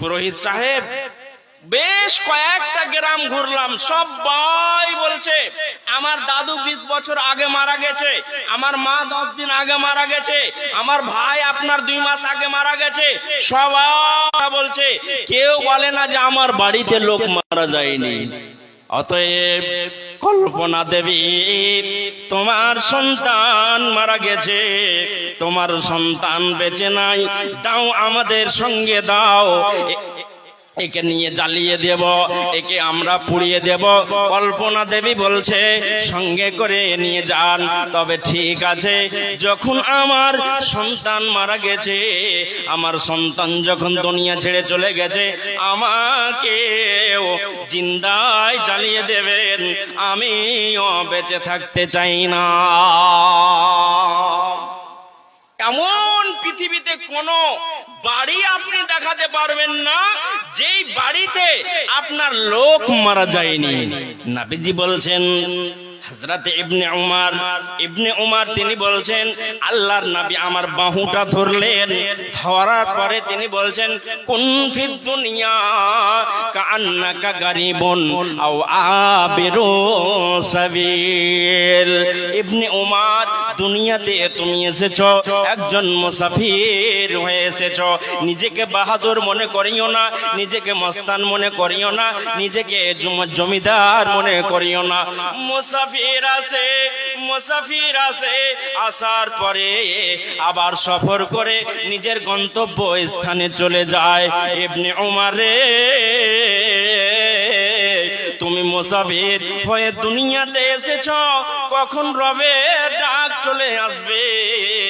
পুরোহিত সাহেব, বেশ কয়েকটা গ্রাম ঘুরলাম সবাই বলছে, আমার দাদু বিশ বছর আগে মারা গেছে, আমার মা দশ দিন আগে মারা গেছে, আমার ভাই আপনার দুই মাস আগে মারা গেছে। সবাই বলছে, কেউ বলে না যে আমার বাড়িতে লোক মারা যায়নি। অতএব কল্পনা দেবী, তোমার সন্তান মারা গেছে, তোমার সন্তান বেঁচে নাই, দাও আমাদের সঙ্গে দাও। একে নিয়ে জ্বালিয়ে দেব, একে আমরা পুড়িয়ে দেব। কল্পনা দেবী বলছে, সঙ্গে করে নিয়ে যান, তবে ঠিক আছে, যখন আমার সন্তান মারা গেছে, আমার সন্তান যখন দুনিয়া ছেড়ে চলে গেছে আমাকে জিন্দায় জ্বালিয়ে দেবেন, আমিও বেঁচে থাকতে চাই না। এমন পৃথিবীতে কোন বাড়ি আপনি দেখাতে পারবেন না, যেই বাড়িতে আপনার লোক মারা যায়নি। নাবিজি বলছেন ইবনে উমার তিনি বলছেন, আল্লাহর নবী আমার বাহুটা ধরলেন। ধরার পরে তিনি বলছেন, কোন দুনিয়া ইবনে উমার, দুনিয়াতে তুমি এসেছ একজন মুসাফির। হয়ে এসেছ। নিজেকে বাহাদুর মনে করিও না, নিজেকে মস্তান মনে করিও না, নিজেকে জমিদার মনে করিও না। মুসাফির আছে মুসাফির আছে, আসার পরে আবার সফর করে নিজের গন্তব্য স্থানে চলে যায়। ইবনে উমার, তুমি মুসাফির হয়ে দুনিয়াতে এসেছ, কখন রবের ডাক চলে আসবে? রব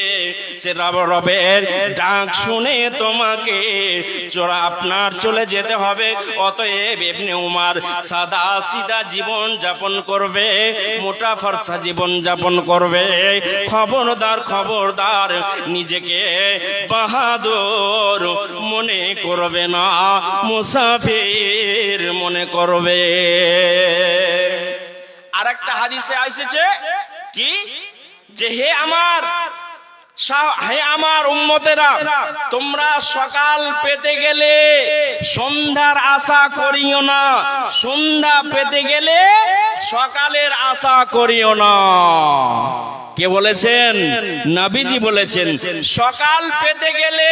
রবের ডাক শুনে তোমাকে। চোরা আপনার চলে যেতে হবে, অতএব এমনি উমার সাদা সিধা জীবন যাপন করবে, মোটা ফর্সা জীবন যাপন করবে। খবরদার খবরদার নিজেকে বাহাদুর মনে করবে না, মুসাফির মনে করবে। আর একটা হাদিসে আইসেছে, কি? যে হে আমার হে আমার উম্মতেরা, তোমরা সকাল পেতে গেলে সন্ধ্যার আশা করিও না। সন্ধ্যা পেতে গেলে সকালের আশা করিও না। কে বলেছেন? নাবিজি বলেছেন, সকাল পেতে গেলে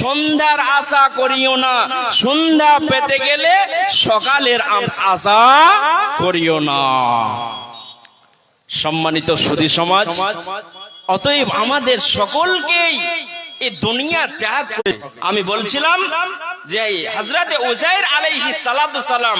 সন্ধ্যার আশা করিও না। সন্ধ্যা পেতে গেলে সকালের আশা করিও না। সম্মানিত সুধী সমাজ অতএব আমাদের সকলকেই এই দুনিয়া ত্যাগ করে আমি বলছিলাম যে হজরতে উজাইর আলাইহি সালাতু সালাম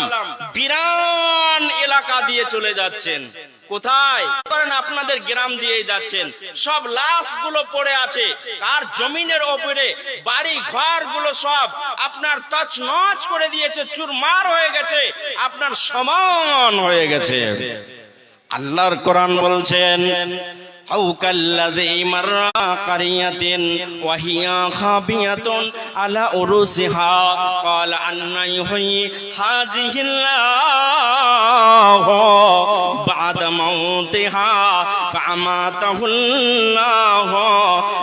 বিরান এলাকা দিয়ে চলে যাচ্ছেন। কোথায়? করেন আপনাদের গ্রাম দিয়ে যাচ্ছেন। সব লাশগুলো পড়ে আছে। আর জমিনের ওপরে বাড়ি ঘরগুলো সব আপনার তছ নচ করে দিয়েছে, চুরমার হয়ে গেছে, আপনার সমান হয়ে গেছে। আল্লাহর কোরআন বলছেন হাউকাল্লাযী মাররা কারিয়াতিন ওয়া হিয়া খাবিয়াতুন আলা উরুসিহা। ক্বালা আন্না ইউহয়ি হাযিহিল্লাহু বা'দা মাউতিহা ফামাতাহুল্লাহু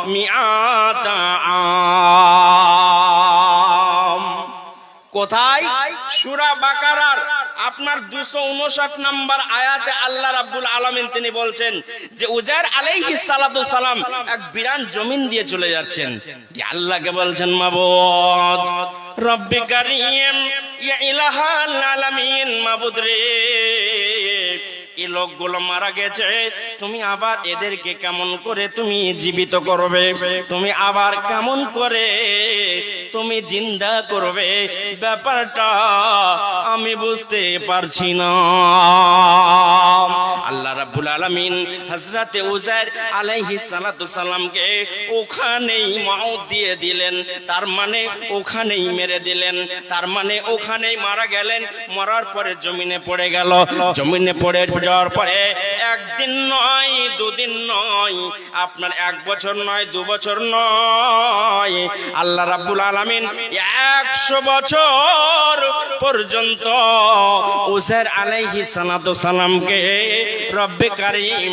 মিআতা আম। কোথায়? সূরা বাকারার। আপনার দুশো উনষাট নাম্বার আয়াতে আল্লাহ রাব্বুল আলামিন তিনি বলছেন যে উজার আলাইহি সালাতু সালাম এক বিরান জমিন দিয়ে চলে যাচ্ছেন। আল্লাহকে বলছেন, মাবুদ, রব্বি কারীম, ইয়া ইলাহাল আলামিন, মাবুদ রে, এই লোকগুলো মারা গেছে, তুমি আবার এদেরকে কেমন করে তুমি জীবিত করবে? তুমি আবার কেমন করে তুমি জিন্দা করবে। ব্যাপারটা আমি বুঝতে পারছি না। আল্লাহ রাব্বুল আলামিন হযরতে উজাইর আলাইহিস সালাতু সালামকে ওখানেই মাউত দিয়ে দিলেন। তার মানে ওখানেই মেরে দিলেন। তার মানে ওখানেই মারা গেলেন। মরার পরে জমিনে পড়ে গেল। জমিনে পড়ে যাওয়ার পরে একদিন নয়, দুদিন নয়, আপনার এক বছর নয়, দু বছর নয়। আল্লাহ রাব্বুল আলামিন একশো বছর পর্যন্ত উসের সালাতু সালামকে রব্বে কারিম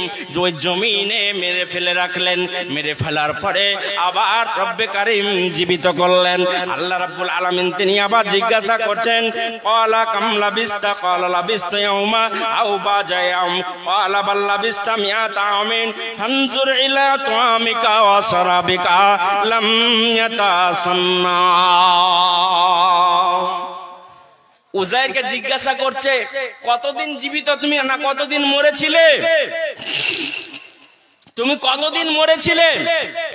জমিনে মেরে ফেলে রাখলেন, মেরে ফেলার পরে আবার রব্বে কারিম জীবিত করলেন। আল্লাহ রাব্বুল আলামিন তিনি আবার জিজ্ঞাসা করছেন ক্বালা কামলা বিস্তা লাবিস্তা ইয়াউমা, আও বাজা ইয়াউম ক্বালা বাল লাবিস্তা মিয়াতা আমিন ফানজুর ইলা তুআমিকা ওয়া সারাবিকা লাম ইয়াতাসান্না। উজাইরকে জিজ্ঞাসা করছে, কতদিন জীবিত তুমি? না, কতদিন মরেছিলে? তুমি কতদিন মরেছিলে?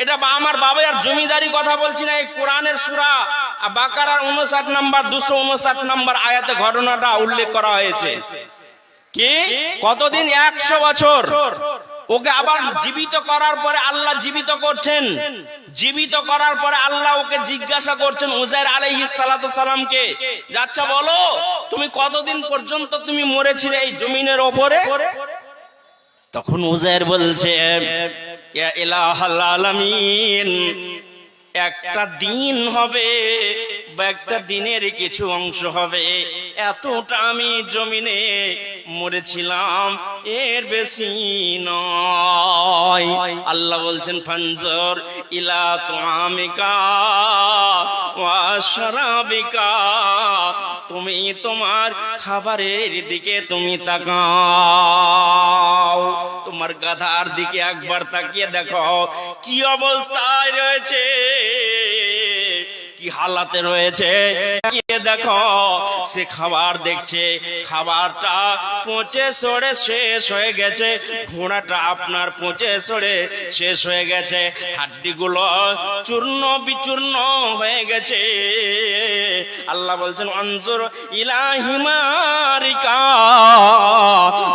এটা আমার বাবার জমিদারি কথা বলছি না, এই কোরআনের সুরা বাকারার উনষাট নাম্বার, দুশো উনষাট নাম্বার আয়াতে ঘটনাটা উল্লেখ করা হয়েছে। কি? কতদিন? একশো বছর। ওকে আবার জীবিত করার পরে আল্লাহ জীবিত করছেন। জীবিত করার পরে আল্লাহ ওকে জিজ্ঞাসা করছেন উজাইর আলাইহিস সালাতু সালামকে। যাচ্ছা বলো, তুমি কতদিন পর্যন্ত তুমি মরেছিলে এই জমিনের ওপরে? তখন উজাইর বলছে একটা দিন হবে বা একটা দিনের কিছু অংশ হবে। এতটা আমি জমিনে মরেছিলাম, এর বেশি নয়। আল্লাহ বলছেন, ফানজর ইলা তুআমিকা ওয়া শারাবিকা। তুমি তোমার খাবারের দিকে তুমি তাকাও। তোমার গাধার দিকে একবার তাকিয়ে দেখো, কি অবস্থায় রয়েছে? কি হালাতে রয়েছে? দেখো, সে খাবার দেখছে, খাবারটা পচে সরে শেষ হয়ে গেছে, ঘোড়াটা আপনার পচে সরে শেষ হয়ে গেছে, হাড্ডিগুলো চূর্ণ বিচূর্ণ হয়ে গেছে। আল্লাহ বলছেন অঞ্জুর ইলাহিমারিকা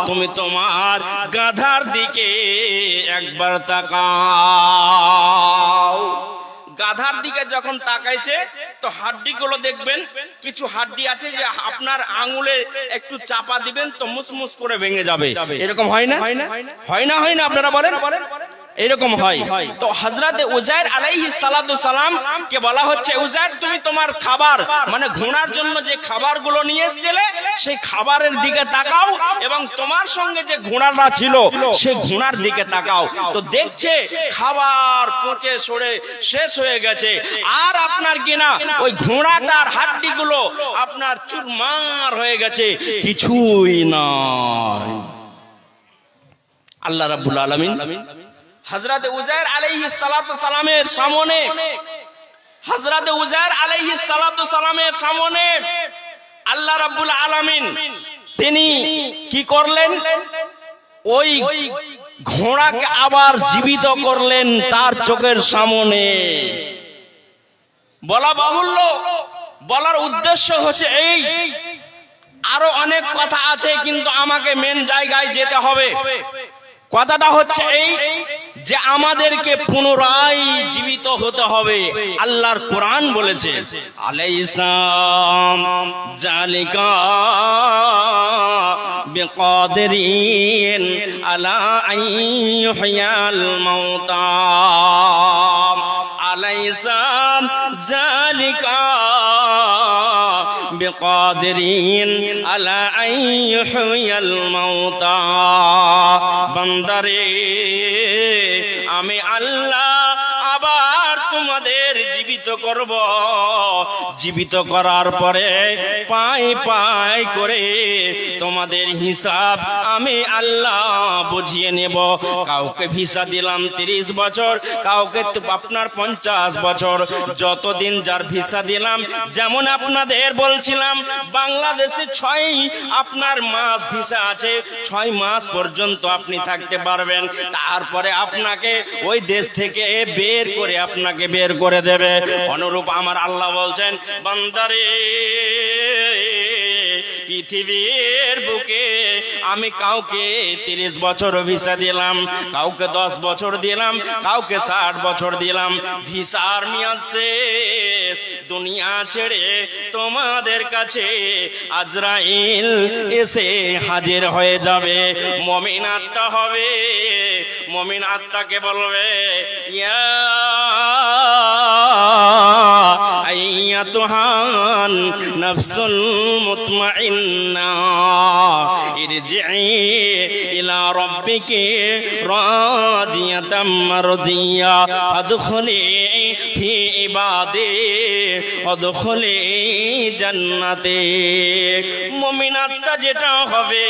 তুমি তোমার গাধার দিকে একবার তাকাও। গাধার দিকে যখন তাকাইছে তো হাড্ডি গুলো দেখবেন কিছু হাড্ডি আছে যে আপনার আঙুলে একটু চাপা দিবেন তো মুসমুস করে ভেঙে যাবে। এরকম হয় না? হয় না? হয় না আপনারা বলেন। এরকম হয়। তো হজরত উজাইর আলাইহি সালাতু সালাম কে বলা হচ্ছে উজাইর তুমি তোমার খাবার মানে ঘোড়ার জন্য যে খাবারগুলো নিয়ে এসেছিলে, সেই খাবারের দিকে তাকাও এবং তোমার সঙ্গে যে ঘোড়াটা ছিল, সেই ঘোড়ার দিকে তাকাও। তো দেখছে খাবার পচে সরে শেষ হয়ে গেছে। আর আপনার কিনা ওই ঘোড়াটার হাড্ডিগুলো আপনার চুরমার হয়ে গেছে। কিছুই নয় আল্লাহ রাব্বুল আলামিন হযরত উজাইর আলাইহিস সালাতু সালামের সামনে, হযরত উজাইর আলাইহিস সালাতু সালামের সামনে আল্লাহ রাব্বুল আলামিন তিনি কি করলেন? ওই ঘোড়াকে আবার জীবিত করলেন তার চোখের সামনে। বলা বাহুল্য, বলার উদ্দেশ্য হচ্ছে এই। আরও অনেক কথা আছে, কিন্তু আমাকে মেন জায়গায় যেতে হবে। কথাটা হচ্ছে এই যে আমাদেরকে পুনরায় জীবিত হতে হবে। আল্লাহর কোরআন বলেছে আলাইসাম জালিকা আলাইসাম জালিকা বিকাদিরিন আলা আন ইউহইয়াল মাউতা। বান্দারে আমি আল্লাহ জীবিত করব। জীবিত করার পরে পাই পাই করে তোমাদের হিসাব আমি আল্লাহ বুঝিয়ে নেব। কাউকে ভিসা দিলাম তিরিশ বছর, কাউকে আপনার পঞ্চাশ বছর। যতদিন যার ভিসা দিলাম, যেমন আপনাদের বলছিলাম, বাংলাদেশে ছয় আপনার মাস ভিসা আছে, ছয় মাস পর্যন্ত আপনি থাকতে পারবেন। তারপরে আপনাকে ওই দেশ থেকে বের করে আপনাকে বের করে দেবে। অনুরূপ আমার আল্লাহ বলছেন, বান্দারে, পৃথিবীর বুকে আমি কাউকে তিরিশ বছর ভিসা দিলাম, কাউকে দশ বছর দিলাম, কাউকে ষাট বছর দিলাম। ভিসার মেয়াদ শেষ, দুনিয়া ছেড়ে তোমাদের কাছে আজরাইল এসে হাজির হয়ে যাবে। মমিন আত্মা হবে, মমিন আত্মাকে বলবে, ইয়া নাফসুল মুতমাইন্না ইরজিই ইলা রাব্বিকি রাজিয়াতাম মারদিয়া আদখুলি ফি ইবাদি অদখলে জান্নাতে মুমিন আত্মা যেটা হবে,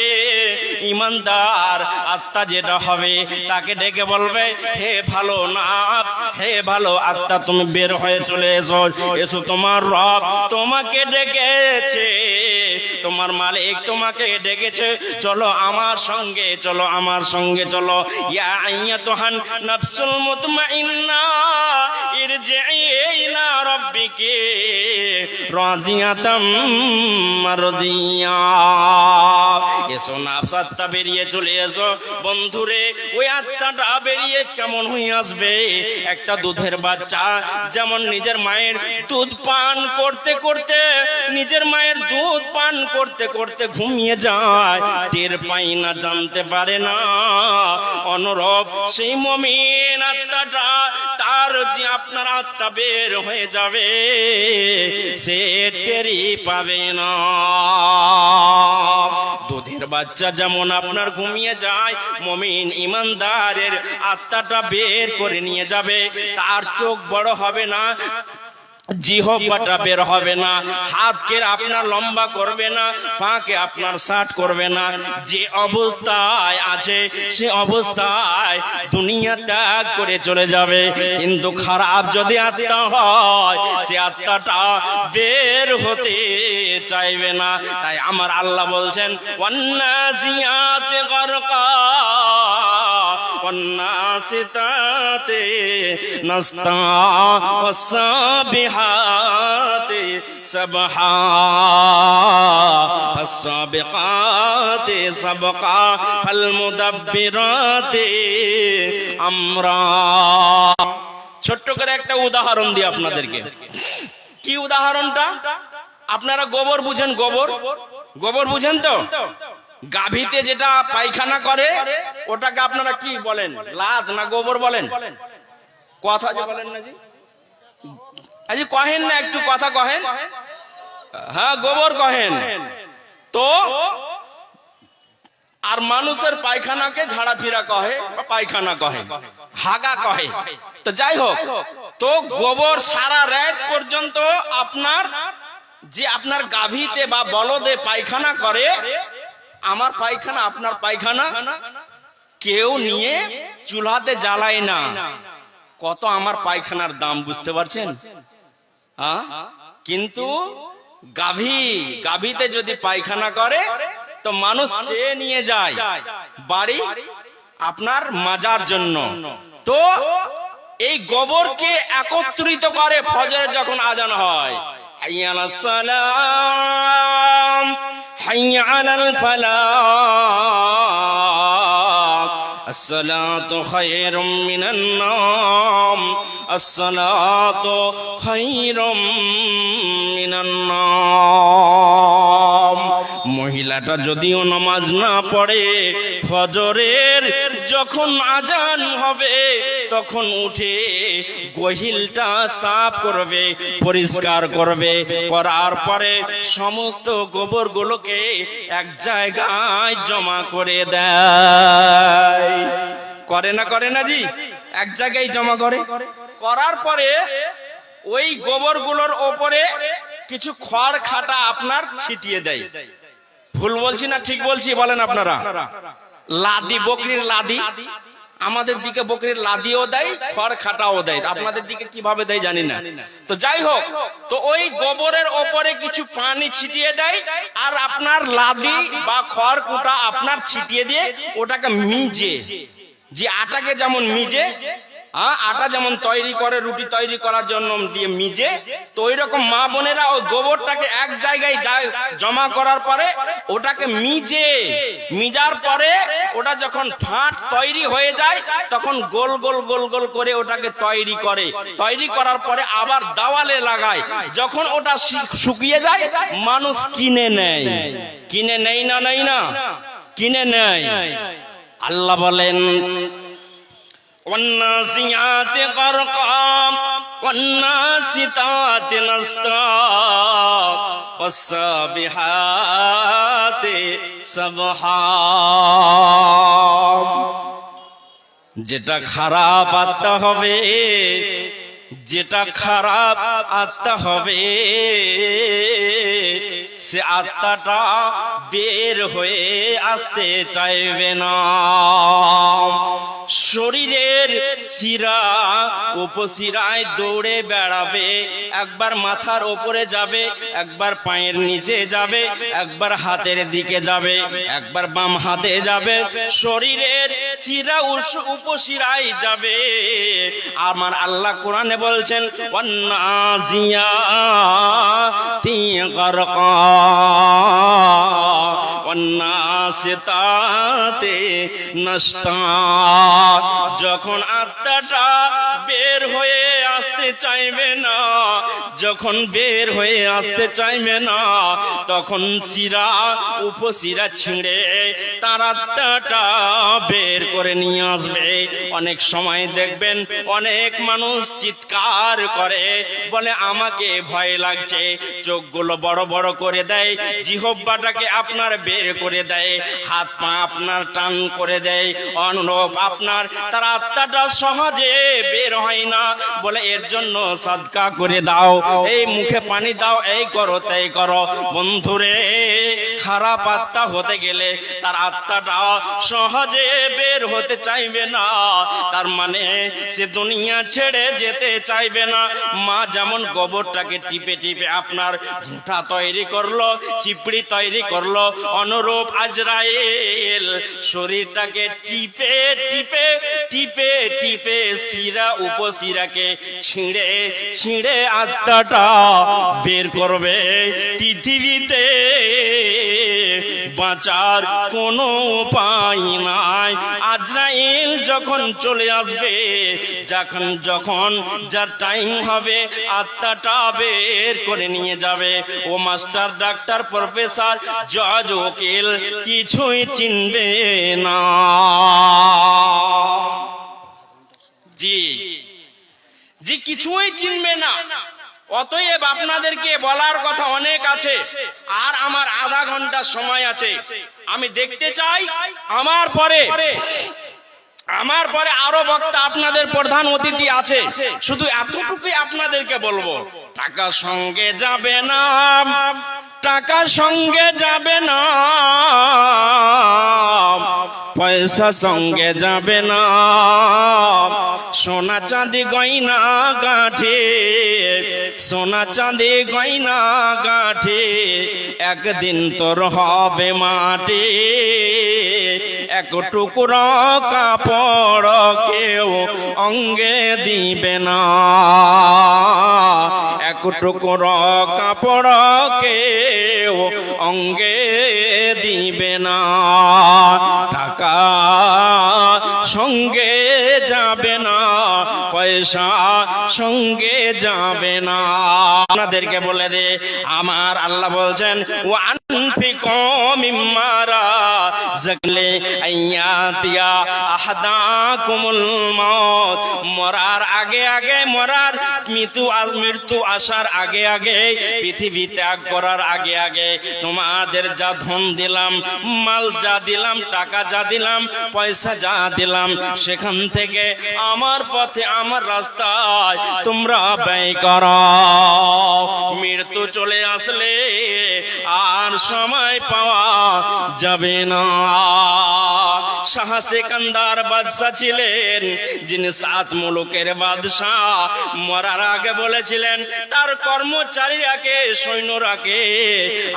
ইমানদার আত্মা যেটা হবে, তাকে ডেকে বলবে, হে ভালো নাফ হে ভালো আত্মা, তুমি বের হয়ে চলে এসো। এসো তোমার রব তোমাকে ডেকেছে। তোমার মালিক তোমাকে ডেকেছে। চলো আমার সঙ্গে, চলো আমার সঙ্গে, চলো। ইয়া আইয়াতুহান নফসুল মুতমাইন্না ইরজিই ইলা রাব্বিকি। রাজিয়াতাম মারদিয়া এসো নাফস আত্মা বেরিয়ে চলে এসো। বন্ধুরে, ওই আত্মাটা বেরিয়ে কেমন হয়ে আসবে? একটা দুধের বাচ্চা, যেমন নিজের মায়ের দুধ পান করতে করতে, নিজের মায়ের দুধ পান করতে করতে ঘুমিয়ে যায়। টের পাই না, জানতে পারে না। অনুরূপ সেই মমিন আত্মাটা তার যে আপনার আত্মা বের হয়ে যাবে, সে টেরি পাবে না। দুধের বাচ্চা যেমন আপনার ঘুমিয়ে যায়, মমিন ইমানদারের আত্মাটা বের করে নিয়ে যাবে, তার চোখ বড় হবে না। জিহবাটা বের হবে না, হাতকে আপনার লম্বা করবে না, পাকে আপনার শার্ট করবে না। যে অবস্থায় আছে, সে অবস্থায় দুনিয়া ত্যাগ করে চলে যাবে। কিন্তু খারাপ যদি আত্মা হয়, সে আত্মাটা বের হতে চাইবে না। তাই আমার আল্লাহ বলছেন ওয়ান্নাসিয়াত গরকা والناسطات نسطا والسابحات سبحا فالسابقات سبقا فالمدبرات আমরা ছোট্ট করে একটা উদাহরণ দিই আপনাদেরকে কি উদাহরণটা আপনারা গোবর বুঝেন গোবর গোবর বুঝেন তো গাভীতে যেটা পায়খানা করে, ওটাকে আপনারা কি বলেন? লাদ না গোবর বলেন? কথা যে বলেন না জি। আজি কহেন না, একটু কথা কহেন। হ্যাঁ গোবর কহেন। তো, আর মানুষের পায়খানাকে ঝাড়া ফিরা কহে বা পায়খানা কহে, হাগা কহে। তো যাই হোক, তো গোবর সারা রাত পর্যন্ত আপনার, যে আপনার গাভীতে বা বলদে পায়খানা করে আমার পায়খানা, আপনার পায়খানা? কেউ নিয়ে চুলাতে জ্বালায় না। কত আমার পায়খানার দাম, বুঝতে পারছেন? কিন্তু গাভী, গাভীতে যদি পায়খানা করে, তো মানুষ চেয়ে নিয়ে যায়। বাড়ি আপনার মাজার জন্য। তো এই গোবরকে একত্রিত করে ফজরে যখন আজান হয় সালাম। حي على الفلاح. الصلاة خير من النوم. الصلاة خير من النوم. মহিলাটা যদিও নামাজ না পড়ে, ফজরের যখন আজান হবে, তখন উঠে গহিলটা সাফ করবে, পরিষ্কার করবে। করার পরে সমস্ত গোবরগুলোকে এক জায়গায় জমা করে দেয়। করে না করে না জি? এক জায়গায় জমা করে। করার পরে ওই গোবরগুলোর ওপরে কিছু খড় খাটা আপনার ছিটিয়ে দেয়। ভুল বলছি না, ঠিক বলছি, বলেন আপনারা। লাদি, বকরির লাদি। আমাদের দিকে বকরির লাদিও দেয়, খড় খাটাও দেয়। আপনাদের দিকে কীভাবে দেয় জানি না। তো যাই হোক, তো ওই গোবরের ওপরে কিছু পানি ছিটিয়ে দেয়, আর আপনার লাদি বা খড় কুটা আপনার ছিটিয়ে দিয়ে ওটাকে মিজে। যে আটাকে যেমন মিজে আটা যেমন তৈরি করে, রুটি তৈরি করার জন্য দিয়ে মিজে, তো ওই রকম মা বোনেরা ওই গোবরটাকে এক জায়গায় জমা করার পরে ওটাকে মিজে। মিজার পরে ওটা যখন ফাট তৈরি হয়ে যায়, তখন গোল গোল গোল গোল করে ওটাকে তৈরি করে। তৈরি করার পরে আবার দাওয়ালে লাগায়। যখন ওটা শুকিয়ে যায়, মানুষ কিনে নেয়। কিনে নেই না নেই না? কিনে নেয়। আল্লাহ বলেন والنازعات غرقا والناسطات نسطا والسابحات سبحا যেটা খারাপ আত্মা হবে যেটা খারাপ আত্মা হবে সে আত্মাটা বের হয়ে আসতে চাইবে না। শরীরের শিরা উপশিরায় দৌড়ে বেড়াবে, একবার মাথার ওপরে যাবে, একবার পায়ের নিচে যাবে, একবার হাতের দিকে যাবে, একবার বাম হাতে যাবে। শরীরের শিরা উপশিরায় যাবে। আমার আল্লাহ কোরআনে বলছেন, ওয়ান্নাজিয়া গরকা و অন্নাসিতাতে নষ্টা। যখন আত্মাটা বের হয়ে আসতে চাইবে না, যখন বের হয়ে আসতে চাইবে না, তখন শিরা, উপশিরা ছিঁড়ে তার আত্মাটা বের করে নিয়ে আসবে। অনেক সময় দেখবেন অনেক মানুষ চিৎকার করে, বলে আমাকে ভয় লাগছে, চোখগুলো বড় বড় করে দেয়। জিহব্বাটাকে আপনার বের করে দেয়, হাত পা আপনার টান করে দেয়, অনুরূপ আপনার তার আত্মাটা সহজে বের হয় না। বলে, এর জন্য সাদকা করে দাও, এই মুখে পানি দাও, এই করো, তাই করো। বন্ধুরে, খারাপ আত্মা হতে গেলে তার আত্মাটা সহজে বের হতে চাইবে না। তার মানে সে দুনিয়া ছেড়ে যেতে চাইবে না। মা যেমন গোবরটাকে টিপে টিপে আপনার ভুঁটা তৈরি করল, চিপড়ি তৈরি করল অনুরূপ আজরায়েল শরীরটাকে টিপে টিপে টিপে টিপে শিরা উপশিরাকে ছিঁড়ে ছিঁড়ে আত্মাটা বের করবে। পৃথিবীতে বাঁচার কোনো উপায় নাই। আজরাইল যখন চলে আসবে, যখন যখন যার টাইম হবে, আত্মাটা বের করে নিয়ে যাবে। ও মাস্টার, ডাক্তার, প্রফেসর, জজ উকিল কিছুই চিনবে না। জি। জি, কিছুই চিনবে না। অতএব আপনাদেরকে বলার কথা অনেক আছে, আর আমার আধা ঘণ্টার সময় আছে। আমি দেখতে চাই, আমার পরে আমার পরে আরও বক্তা আপনাদের প্রধান অতিথি আছে। শুধু এতটুকুই আপনাদেরকে বলব টাকা সঙ্গে যাবে না। টাকা সঙ্গে যাবে না। পয়সা সঙ্গে যাবে না। সোনা চাঁদি গয়না কাঠে, সোনা চাঁদি গয়না কাঠে, একদিন তোর হবে মাটি এক টুকরো কাপড় কেউ অঙ্গে দিবে না। এক টুকরো কাপড় কেউ অঙ্গে দিবে না। টাকা সঙ্গে যাবে না। পয়সা সঙ্গে যাবে না। আপনাদেরকে বলে দে, আমার আল্লাহ বলছেন ও আনফিকো মিম্মারা জাগলে মত মরার আগে আগে মরার মৃত্যু মৃত্যু আসার আগে আগে, পৃথিবী ত্যাগ করার আগে আগে তোমাদের যা ধন দিলাম, মাল যা দিলাম, টাকা যা দিলাম, পয়সা যা দিলাম, সেখান থেকে আমার পথে আমার রাস্তায় তোমরা ব্যয় কর। মৃত্যু চলে আসলে আর সময় পাওয়া যাবে না। শাহ সেকান্দার বাদশাহ ছিলেন, যিনি সাত মুলুকের বাদশাহ। মরার আগে বলেছিলেন, তার কর্মচারীরাকে, সৈন্যরাকে,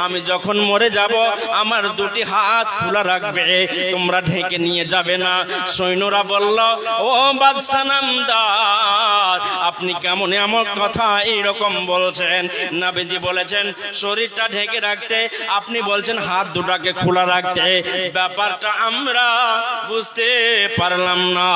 আমি যখন মরে যাব, আমার দুটি হাত খোলা রাখবে, তোমরা ঢেকে নিয়ে যাবে না। সৈন্যরা বলল, ও বাদশাহ নামদার, আপনি কেমন এমন কথা এইরকম বলছেন? নাবিজি বলেছেন, শরীরটা ঢেকে রাখতে, আপনি বলছেন হাত দুটাকে খোলা রাখতে। ব্যাপারটা আমরা বুঝতে পারলাম না।